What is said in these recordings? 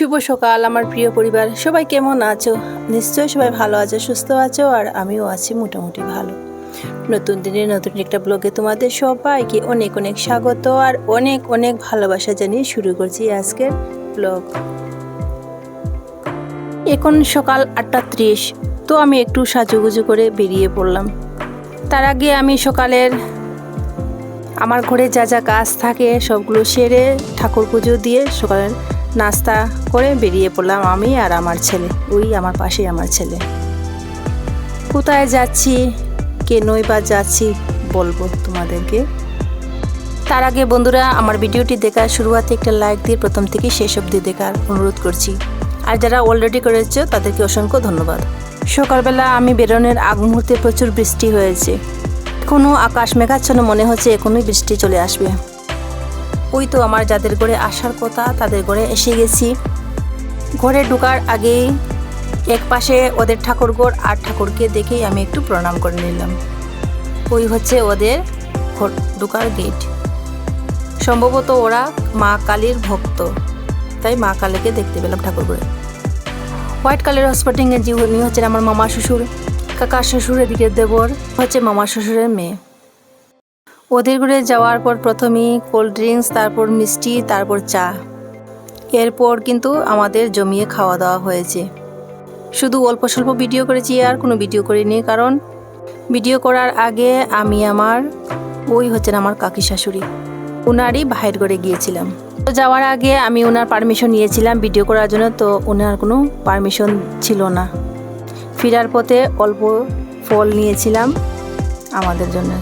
শুভ সকাল, আমার প্রিয় পরিবার। সবাই কেমন আছো? নিশ্চয়ই সবাই ভালো আছো, সুস্থ আছো, আর আমিও আছি মোটামুটি ভালো। নতুন দিনে নতুন একটা ব্লগে তোমাদের সবাইকে অনেক অনেক স্বাগত, আর অনেক অনেক ভালোবাসা জানিয়ে শুরু করছি আজকের ব্লগ। এখন সকাল আটটা ত্রিশ, তো আমি একটু সাজুগুজু করে বেরিয়ে পড়লাম। তার আগে আমি সকালের আমার ঘরে যা যা কাজ থাকে, সবগুলো সেরে ঠাকুর পুজো দিয়ে সকালের নাস্তা করে বেরিয়ে পড়লাম আমি আর আমার ছেলে। ওই আমার পাশেই আমার ছেলে। কোথায় যাচ্ছি? কে নই বা যাচ্ছি বলব তোমাদেরকে। তার আগে বন্ধুরা, আমার ভিডিওটি দেখার শুরুয়াতে একটা লাইক দিয়ে প্রথম থেকে শেষ অবধি দেখার অনুরোধ করছি। আর যারা অলরেডি করেছ, তাদেরকে অসংখ্য ধন্যবাদ। সকালবেলা আমি বেরোনোর আগ মুহূর্তে প্রচুর বৃষ্টি হয়েছে। কোনো আকাশ মেঘাচ্ছন্ন মনে হচ্ছে, এখনই বৃষ্টি চলে আসবে। ওই তো আমার যাদের ঘরে আসার কথা, তাদের ঘরে এসে গেছি। ঘরে ঢোকার আগেই এক পাশে ওদের ঠাকুরঘর আর ঠাকুরকে দেখেই আমি একটু প্রণাম করে নিলাম। ওই হচ্ছে ওদের ঘর ঢোকার গেট সম্ভবত ওরা মা কালীর ভক্ত, তাই মা কালীকে দেখতে পেলাম ঠাকুর ঘরে। হোয়াইট কালার হসপিটিং যে উনি হচ্ছেন আমার মামা শ্বশুর, কাকা শ্বশুরের দিকে দেবর হচ্ছে মামা শ্বশুরের মেয়ে। ওদের ঘুরে যাওয়ার পর প্রথমেই কোল্ড ড্রিঙ্কস তারপর মিষ্টি, তারপর চা। এরপর কিন্তু আমাদের জমিয়ে খাওয়া দাওয়া হয়েছে। শুধু অল্প স্বল্প ভিডিও করেছি, আর কোনো ভিডিও করিনি, কারণ ভিডিও করার আগে আমি আমার ওই হচ্ছেন আমার কাকি শাশুড়ি। উনারই বাহির করে গিয়েছিলাম। তো যাওয়ার আগে আমি ওনার পারমিশন নিয়েছিলাম ভিডিও করার জন্য, তো ওনার কোনো পারমিশন ছিল না। ফেরার পথে অল্প ফল নিয়েছিলাম আমাদের জন্য।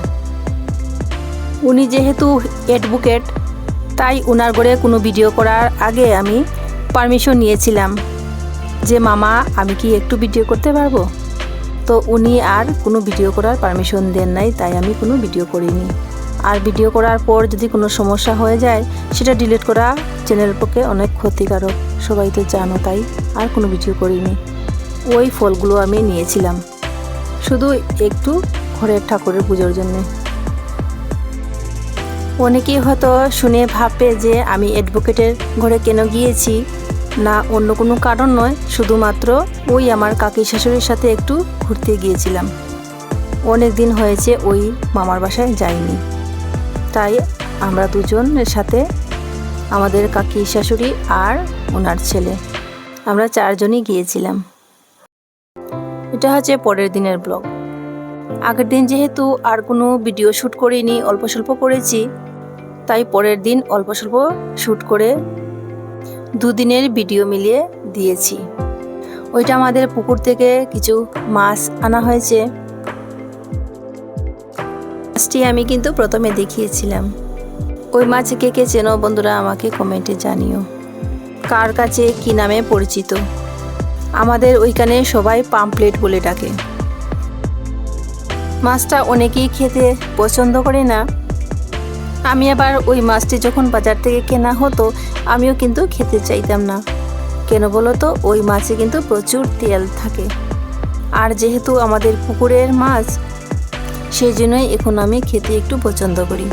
উনি যেহেতু অ্যাডভোকেট, তাই ওনার ঘরে কোনো ভিডিও করার আগে আমি পারমিশন নিয়েছিলাম যে, মামা, আমি কি একটু ভিডিও করতে পারব? তো উনি আর কোনো ভিডিও করার পারমিশন দেন নাই, তাই আমি কোনো ভিডিও করিনি। আর ভিডিও করার পর যদি কোনো সমস্যা হয়ে যায়, সেটা ডিলিট করা চ্যানেলের পক্ষে অনেক ক্ষতিকারক। সবাই তো জানো, তাই আর কোনো ভিডিও করিনি। ওই ফলগুলো আমি নিয়েছিলাম। শুধু একটু ঘরের ঠাকুরের পুজোর জন্যে। অনেকেই হয়তো শুনে ভাববে যে আমি অ্যাডভোকেটের ঘরে কেন গিয়েছি। না, অন্য কোনো কারণ নয়, শুধুমাত্র ওই আমার কাকি শাশুড়ির সাথে একটু ঘুরতে গিয়েছিলাম। অনেক দিন হয়েছে ওই মামার বাসায় যাইনি। তাই আমরা দুজনের সাথে আমাদের কাকি শাশুড়ি আর ওনার ছেলে, আমরা চারজনই গিয়েছিলাম। এটা হচ্ছে পরের দিনের ব্লগ। আগের দিন যেহেতু আর কোনো ভিডিও শ্যুট করিনি, অল্প স্বল্প করেছি, তাই পরের দিন অল্প স্বল্প শ্যুট করে দুদিনের ভিডিও মিলিয়ে দিয়েছি। ওইটা আমাদের পুকুর থেকে কিছু মাছ আনা হয়েছে। মাছটি আমি কিন্তু প্রথমে দেখিয়েছিলাম। ওই মাছ কে কে চেনো বন্ধুরা আমাকে কমেন্টে জানিও। কার কাছে কি নামে পরিচিত? আমাদের ওইখানে সবাই পাম্পলেট বলে ডাকে। মাছটা অনেকেই খেতে পছন্দ করে না। আমি আবার ওই মাছটি যখন বাজার থেকে কেনা হতো, আমিও কিন্তু খেতে চাইতাম না। কেন বলো তো, ওই মাছে কিন্তু প্রচুর তেল থাকে। আর যেহেতু আমাদের পুকুরের মাছ, সেই জন্যই এখন আমি খেতে একটু পছন্দ করি।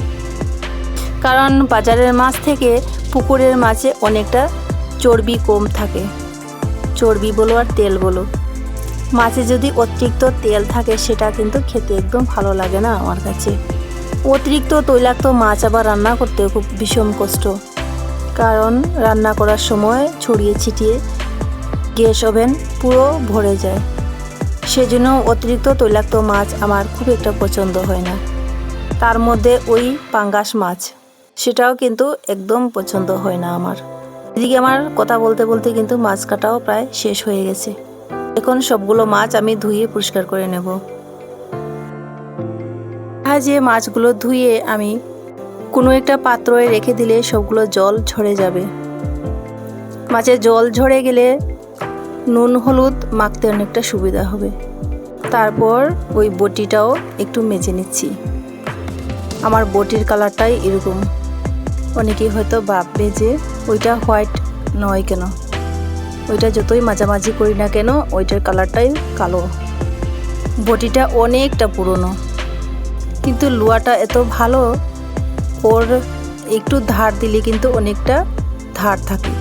কারণ বাজারের মাছ থেকে পুকুরের মাছে অনেকটা চর্বি কম থাকে। চর্বি বলো আর তেল বলো। মাছে যদি অতিরিক্ত তেল থাকে, সেটা কিন্তু খেতে একদম ভালো লাগে না আমার কাছে। অতিরিক্ত তৈলাক্ত মাছ আবার রান্না করতে খুব ভীষণ কষ্ট। কারণ রান্না করার সময় ছড়িয়ে ছিটিয়ে গ্যাস ওভেন পুরো ভরে যায়। সেজন্য অতিরিক্ত তৈলাক্ত মাছ আমার খুব একটা পছন্দ হয় না। তার মধ্যে ওই পাঙ্গাস মাছ, সেটাও কিন্তু একদম পছন্দ হয় না আমার। এদিকে আমার কথা বলতে বলতে কিন্তু মাছ কাটাও প্রায় শেষ হয়ে গেছে। এখন সবগুলো মাছ আমি ধুয়ে পরিষ্কার করে নেব। যে মাছগুলো ধুয়ে আমি কোনো একটা পাত্রয় রেখে দিলে সবগুলো জল ঝরে যাবে। মাছের জল ঝরে গেলে নুন, হলুদ মাখতে অনেকটা সুবিধা হবে। তারপর ওই বটিটাও একটু মেজে নিচ্ছি। আমার বটির কালারটাই এরকম। অনেকেই হয়তো ভাববে যে ওইটা হোয়াইট নয় কেন? ওইটা যতই মাঝামাঝি করি না কেন, ওইটার কালারটাই কালো। বটিটা অনেকটা পুরনো। কিন্তু লোয়াটা এত ভালো, ওর একটু ধার দিলে কিন্তু অনেকটা ধার থাকে।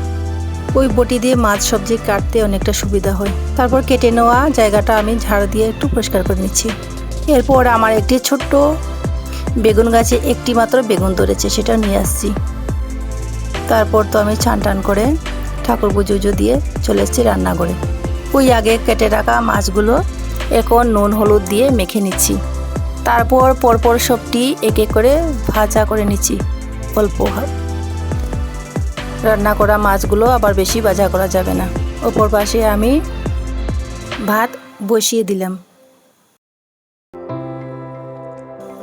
ওই বটি দিয়ে মাছ সবজি কাটতে অনেকটা সুবিধা হয়। তারপর কেটে নেওয়া জায়গাটা আমি ঝাড় দিয়ে একটু পরিষ্কার করে নিচ্ছি। এরপর আমার একটি ছোট্ট বেগুন গাছে একটি মাত্র বেগুন ধরেছে, সেটা নিয়ে আসছি। তারপর তো আমি ছান টান করে ঠাকুর পুজো দিয়ে চলে এসেছি রান্নাঘরে। ওই আগে কেটে রাখা মাছগুলো এখন নুন, হলুদ দিয়ে মেখে নিচ্ছি। তারপর, পরপর সবটি এক এক করে ভাজা করে নিচ্ছি, অল্প রান্না করা মাছগুলো আবার বেশি ভাজা করা যাবে না। ওপর পাশে আমি ভাত বসিয়ে দিলাম।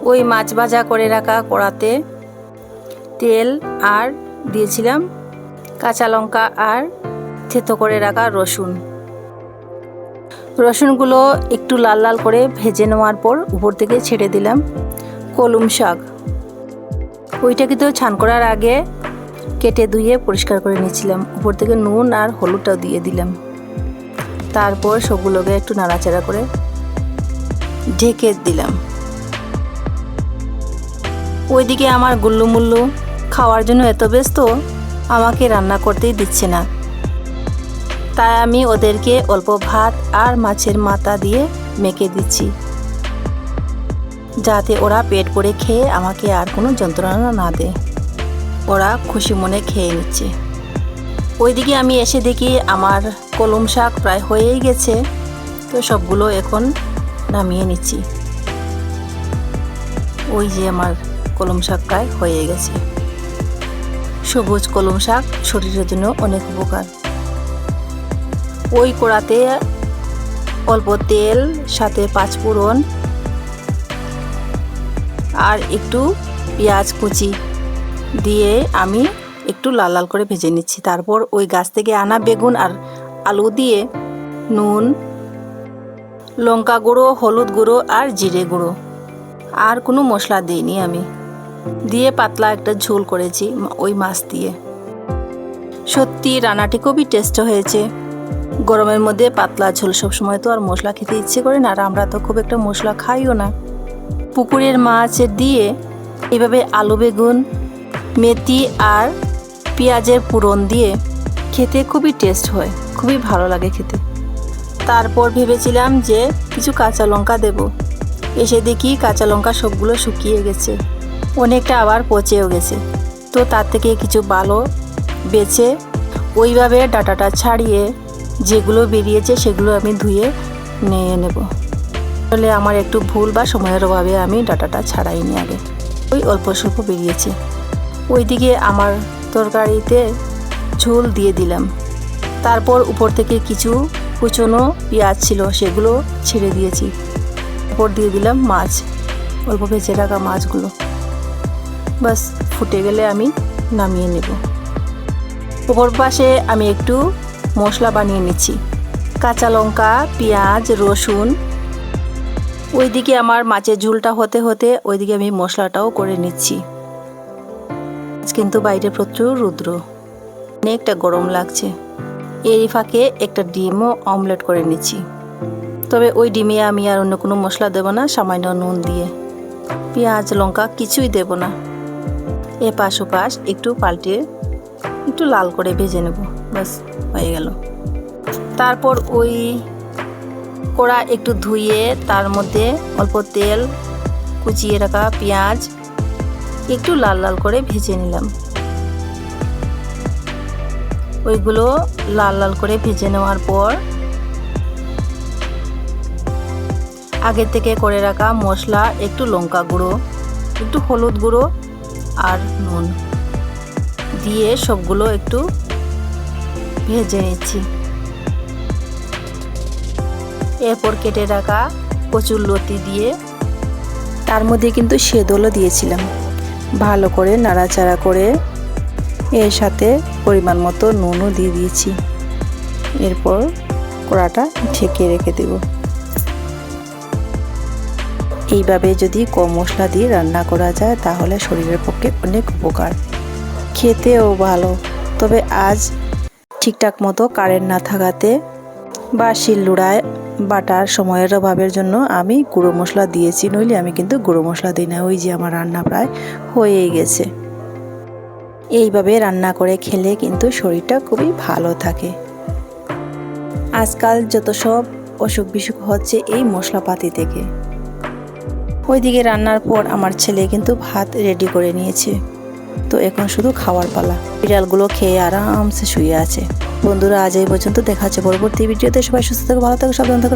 ওই মাছ ভাজা করে রাখা কড়াতে তেল আর দিয়েছিলাম কাঁচা লঙ্কা আর থেতো করে রাখা রসুন। রসুনগুলো একটু লাল লাল করে ভেজে নেওয়ার পর উপর থেকে ছেড়ে দিলাম কলুম শাক। ওইটা কিন্তু ছান করার আগে কেটে ধুয়ে পরিষ্কার করে নিয়েছিলাম। উপর থেকে নুন আর হলুদটাও দিয়ে দিলাম। তারপর সবগুলোকে একটু নাড়াচাড়া করে ঢেকে দিলাম। ওইদিকে আমার গুল্লু মুল্লু খাওয়ার জন্য এত ব্যস্ত আমাকে রান্না করতেই দিচ্ছে না। তাই আমি ওদেরকে অল্প ভাত আর মাছের মাথা দিয়ে মেখে দিচ্ছি। যাতে ওরা পেট ভরে খেয়ে আমাকে আর কোনো যন্ত্রণা না দেয় ওরা খুশি মনে খেয়ে নিচ্ছে। ওইদিকে আমি এসে দেখি আমার কলম শাক প্রায় হয়েই গেছে। তো সবগুলো এখন নামিয়ে নিচ্ছি। ওই যে আমার কলম শাক প্রায় হয়ে গেছে। সবুজ কলম শাক শরীরের জন্য অনেক উপকার। ওই কড়াতে অল্প তেল, সাথে পাঁচফোড়ন আর একটু পেঁয়াজ কুচি দিয়ে আমি একটু লাল লাল করে ভেজে নিচ্ছি। তারপর ওই গাছ থেকে আনা বেগুন আর আলু দিয়ে নুন, লঙ্কা গুঁড়ো, হলুদ গুঁড়ো আর জিরে গুঁড়ো। আর কোনো মশলা দিইনি আমি। দিয়ে পাতলা একটা ঝোল করেছি ওই মাছ দিয়ে। সত্যি রান্নাটি খুবই টেস্ট হয়েছে। গরমের মধ্যে পাতলা ঝোল সব সময় তো আর মশলা খেতে ইচ্ছে করে না, আর আমরা তো খুব একটা মশলা খাইও না। পুকুরের মাছ দিয়ে এভাবে আলু বেগুন, মেথি আর পেঁয়াজের পুরন দিয়ে খেতে খুবই টেস্ট হয়, খুবই ভালো লাগে খেতে। তারপর ভেবেছিলাম যে কিছু কাঁচা লঙ্কা দেব। এসে দেখি কাঁচা লঙ্কা সবগুলো শুকিয়ে গেছে। অনেকটা আবার পচেও গেছে। তো তার থেকে কিছু ভালো বেছে ওইভাবে ডাটাটা ছাড়িয়ে যেগুলো বেরিয়েছে সেগুলো আমি ধুয়ে নিয়ে নেব। আসলে আমার একটু ভুল বা সময়ের অভাবে আমি ডাটাটা ছাড়াইনি আগে। ওই অল্প স্বল্প বেরিয়েছে। ওইদিকে আমার তরকারিতে ঝোল দিয়ে দিলাম। তারপর উপর থেকে কিছু কুচনো পেঁয়াজ ছিল সেগুলো ছেড়ে দিয়েছি। উপর দিয়ে দিলাম মাছ। অল্প ভেজে রাখা মাছগুলো। বাস ফুটে গেলে আমি নামিয়ে নেব। উপর পাশে আমি একটু মশলা বানিয়ে নিচ্ছি। কাঁচা লঙ্কা, পেঁয়াজ, রসুন। ওইদিকে আমার মাছের ঝুলটা হতে হতে ওইদিকে আমি মশলাটাও করে নিচ্ছি। কিন্তু বাইরে প্রচুর রুদ্র। অনেকটা গরম লাগছে। এরই ফাঁকে একটা ডিমও অমলেট করে নিচ্ছি। তবে ওই ডিমে আমি আর অন্য কোনো মশলা দেবো না, সামান্য নুন দিয়ে। পেঁয়াজ, লঙ্কা কিছুই দেব না। এ পাশ ও একটু পাল্টে একটু লাল করে ভেজে নেব। ব্যাস, হয়ে গেল। তারপর ওই কড়া একটু ধুয়ে তার মধ্যে অল্প তেল কুচিয়ে রাখা পেঁয়াজ একটু লাল লাল করে ভেজে নিলাম। ওইগুলো লাল লাল করে ভেজে নেওয়ার পর আগে থেকে করে রাখা মশলা, একটু লঙ্কা গুঁড়ো, একটু হলুদ গুঁড়ো আর নুন দিয়ে সবগুলো একটু ভেজে নিচ্ছি। এরপর কেটে রাখা কচুর লতি দিয়ে তার মধ্যে কিন্তু সেদলও দিয়েছিলাম। ভালো করে নাড়াচাড়া করে এর সাথে পরিমাণ মতো নুনও দিয়ে দিয়েছি। এরপর কড়াটা ঢেকে রেখে দেব। এইভাবে যদি কম মশলা দিয়ে রান্না করা যায়, তাহলে শরীরের পক্ষে অনেক উপকার। খেতেও ভালো। তবে আজ ঠিকঠাক মতো কারেন্ট না থাকাতে বা শিলনোড়ায় বাটার সময়ের অভাবের জন্য আমি গুঁড়ো মশলা দিয়েছি, নইলে আমি কিন্তু গুঁড়ো মশলা দিই না। ওই যে আমার রান্না প্রায় হয়েই গেছে। এইভাবে রান্না করে খেলে কিন্তু শরীরটা খুবই ভালো থাকে। আজকাল যত সব অসুখ বিসুখ হচ্ছে এই মশলাপাতি থেকে। ওইদিকে রান্নার পর আমার ছেলে কিন্তু ভাত রেডি করে নিয়েছে। তো এখন শুধু খাওয়ার পালা। বিড়ালগুলো খেয়ে আরামসে শুয়ে আছে। বন্ধুরা, আজ এই পর্যন্ত। দেখা হচ্ছে পরবর্তী ভিডিওতে। সবাই সুস্থ থাকো, ভালো থাকো, সাবধান থাকো।